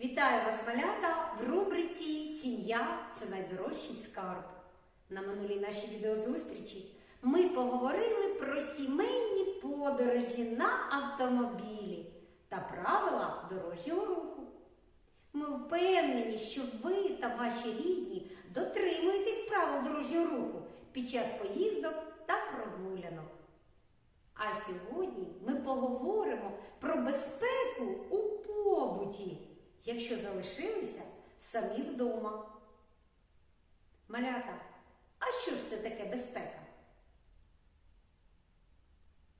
Вітаю вас, малята, в рубриці Сім'я це найдорожчий скарб. На минулій нашій відеозустрічі ми поговорили про сімейні подорожі на автомобілі та правила дорожнього руху. Ми впевнені, що ви та ваші рідні дотримуєтесь правил дорожнього руху під час поїздок та прогулянок. А сьогодні ми поговоримо про безпеку у побуті, якщо залишилися самі вдома. Малята, а що ж це таке безпека?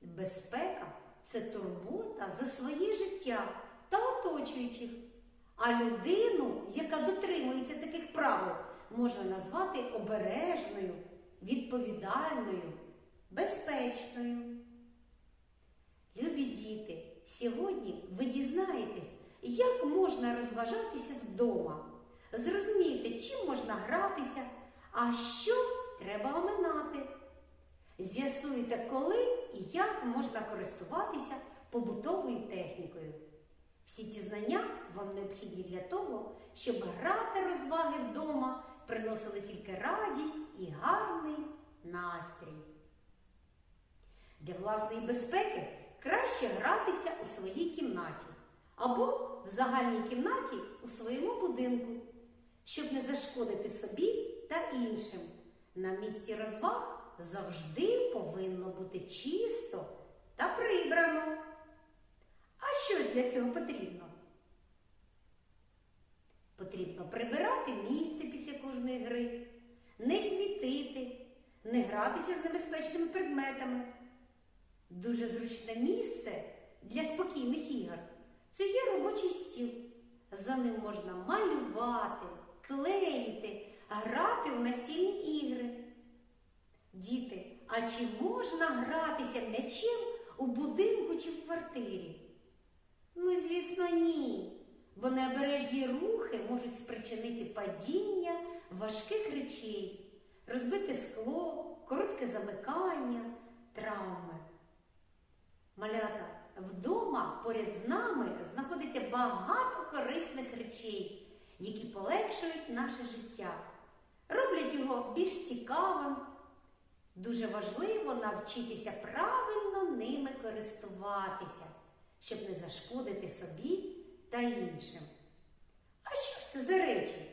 Безпека це турбота за своє життя та оточуючих. А людину, яка дотримується таких правил, можна назвати обережною, відповідальною, безпечною. Любі діти, сьогодні ви дізнаєтесь, як можна розважатися вдома. Зрозумієте, чим можна гратися, а що треба оминати. З'ясуєте, коли і як можна користуватися побутовою технікою. Всі ці знання вам необхідні для того, щоб грати розваги вдома приносили тільки радість і гарний настрій. Для власної безпеки краще гратися у своїй кімнаті або в загальній кімнаті у своєму будинку, щоб не зашкодити собі та іншим. На місці розваг завжди повинно бути чисто та прибрано. А що ж для цього потрібно? Потрібно прибирати місце після кожної гри, не смітити, не гратися з небезпечними предметами. Дуже зручне місце для спокійних ігор це є робочий стіл. За ним можна малювати, клеїти, грати у настільні ігри. Діти, а чи можна гратися м'ячем у будинку чи в квартирі? Ну, звісно, ні. Бо необережні рухи можуть спричинити падіння важких речей, розбите скло, коротке замикання, травми. Малята, вдома поряд з нами знаходиться багато корисних речей, які полегшують наше життя, роблять його більш цікавим. Дуже важливо навчитися правильно ними користуватися, щоб не зашкодити собі та іншим. А що ж це за речі?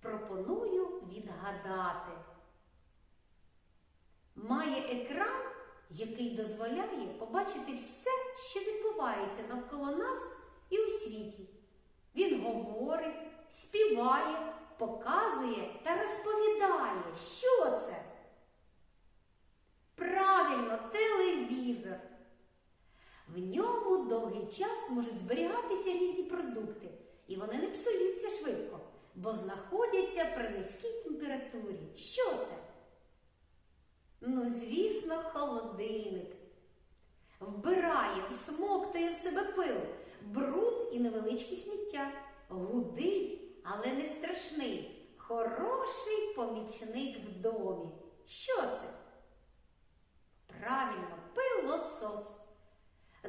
Пропоную відгадати. Має екран, який дозволяє побачити все, що відбувається навколо нас і у світі. Він говорить, співає, показує та розповідає, що це. Правильно, телевізор. В ньому довгий час можуть зберігатися різні продукти, і вони не псуються швидко, бо знаходяться при низькій температурі. Що це? Ну, звісно, холодильник. Вбирає, всмоктує в себе пил, бруд і невеличке сміття. Гудить, але не страшний. Хороший помічник в домі. Що це? Правильно, пилосос.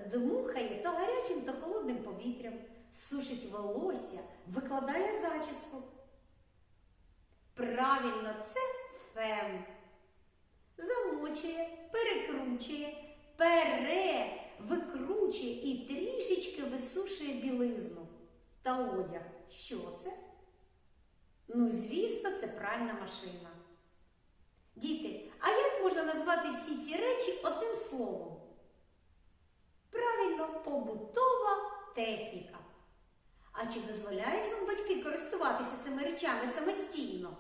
Дмухає то гарячим, то холодним повітрям, сушить волосся, викладає зачіску. Правильно, це фен. Замочує, перекручує, пере, викручує і трішечки висушує білизну та одяг. Що це? Ну, звісно, це пральна машина. Діти, а як можна назвати всі ці речі одним словом? Правильно, побутова техніка. А чи дозволяють вам батьки користуватися цими речами самостійно?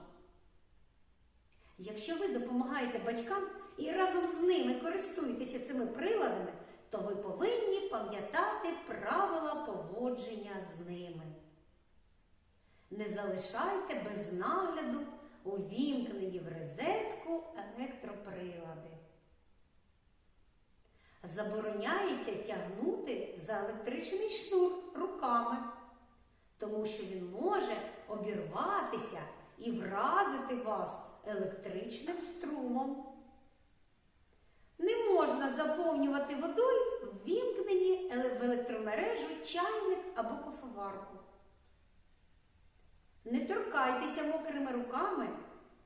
Якщо ви допомагаєте батькам і разом з ними користуєтеся цими приладами, то ви повинні пам'ятати правила поводження з ними. Не залишайте без нагляду увімкнені в розетку електроприлади. Забороняється тягнути за електричний шнур руками, тому що він може обірватися і вразити вас електричним струмом. Не можна заповнювати водою ввімкнені в електромережу чайник або кофеварку. Не торкайтеся мокрими руками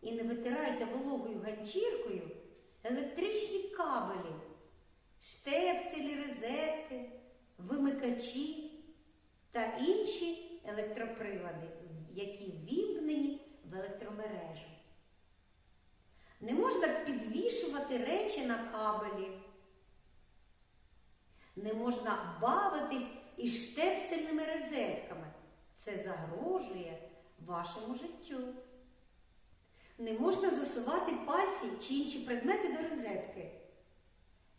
і не витирайте вологою ганчіркою електричні кабелі, штепселі, розетки, вимикачі та інші електроприлади, які ввімкнені в електромережу. Не можна підвішувати речі на кабелі. Не можна бавитись із штепсельними розетками. Це загрожує вашому життю. Не можна засувати пальці чи інші предмети до розетки.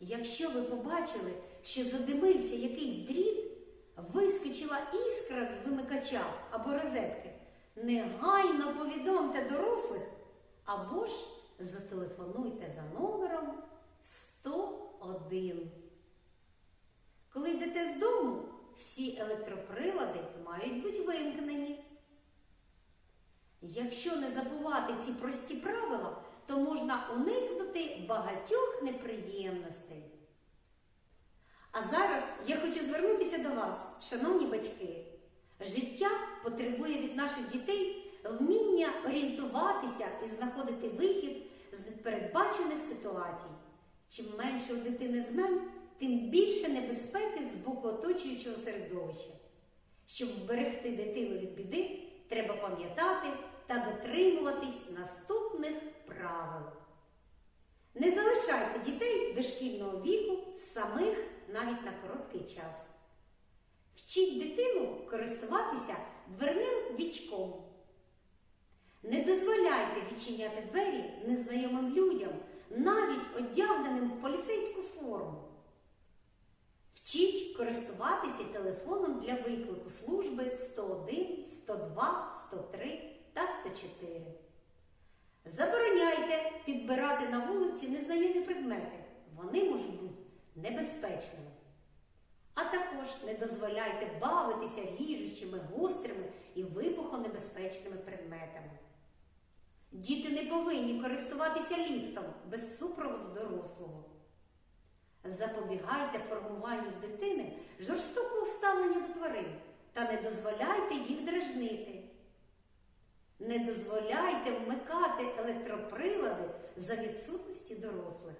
Якщо ви побачили, що задимився якийсь дріт, вискочила іскра з вимикача або розетки, негайно повідомте дорослих або ж зателефонуйте за номером 101. Коли йдете з дому, всі електроприлади мають бути вимкнені. Якщо не забувати ці прості правила, то можна уникнути багатьох неприємностей. А зараз я хочу звернутися до вас, шановні батьки. Життя потребує від наших дітей вміння орієнтуватися і знаходити вихід з непередбачених ситуацій. Чим менше у дитини знань, тим більше небезпеки з боку оточуючого середовища. Щоб вберегти дитину від біди, треба пам'ятати та дотримуватись наступних правил. Не залишайте дітей дошкільного віку самих навіть на короткий час. Вчіть дитину користуватися дверним вічком. Не дозволяйте відчиняти двері незнайомим людям, навіть одягненим в поліцейську форму. Вчіть користуватися телефоном для виклику служби 101, 102, 103 та 104. Забороняйте підбирати на вулиці незнайомі предмети. Вони можуть бути небезпечними. А також не дозволяйте бавитися ріжучими, гострими і вибухонебезпечними предметами. Діти не повинні користуватися ліфтом без супроводу дорослого. Запобігайте формуванню дитини жорстокого ставлення до тварин та не дозволяйте їх дражнити. Не дозволяйте вмикати електроприлади за відсутності дорослих.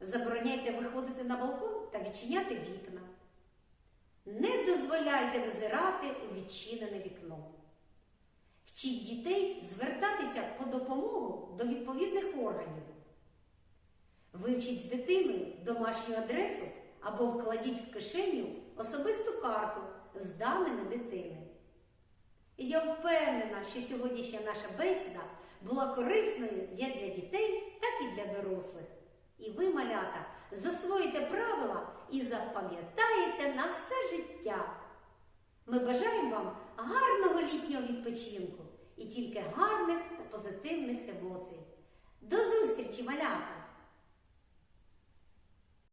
Забороняйте виходити на балкон та відчиняти вікна. Не дозволяйте визирати у відчинене вікно. Вчіть дітей звертатися по допомогу до відповідних органів. Вивчіть з дитиною домашню адресу або вкладіть в кишеню особисту карту з даними дитини. Я впевнена, що сьогоднішня наша бесіда була корисною як для дітей, так і для дорослих. І ви, малята, засвоїте правила і запам'ятаєте на все життя. Ми бажаємо вам гарного літнього відпочинку і тільки гарних та позитивних емоцій. До зустрічі, малята!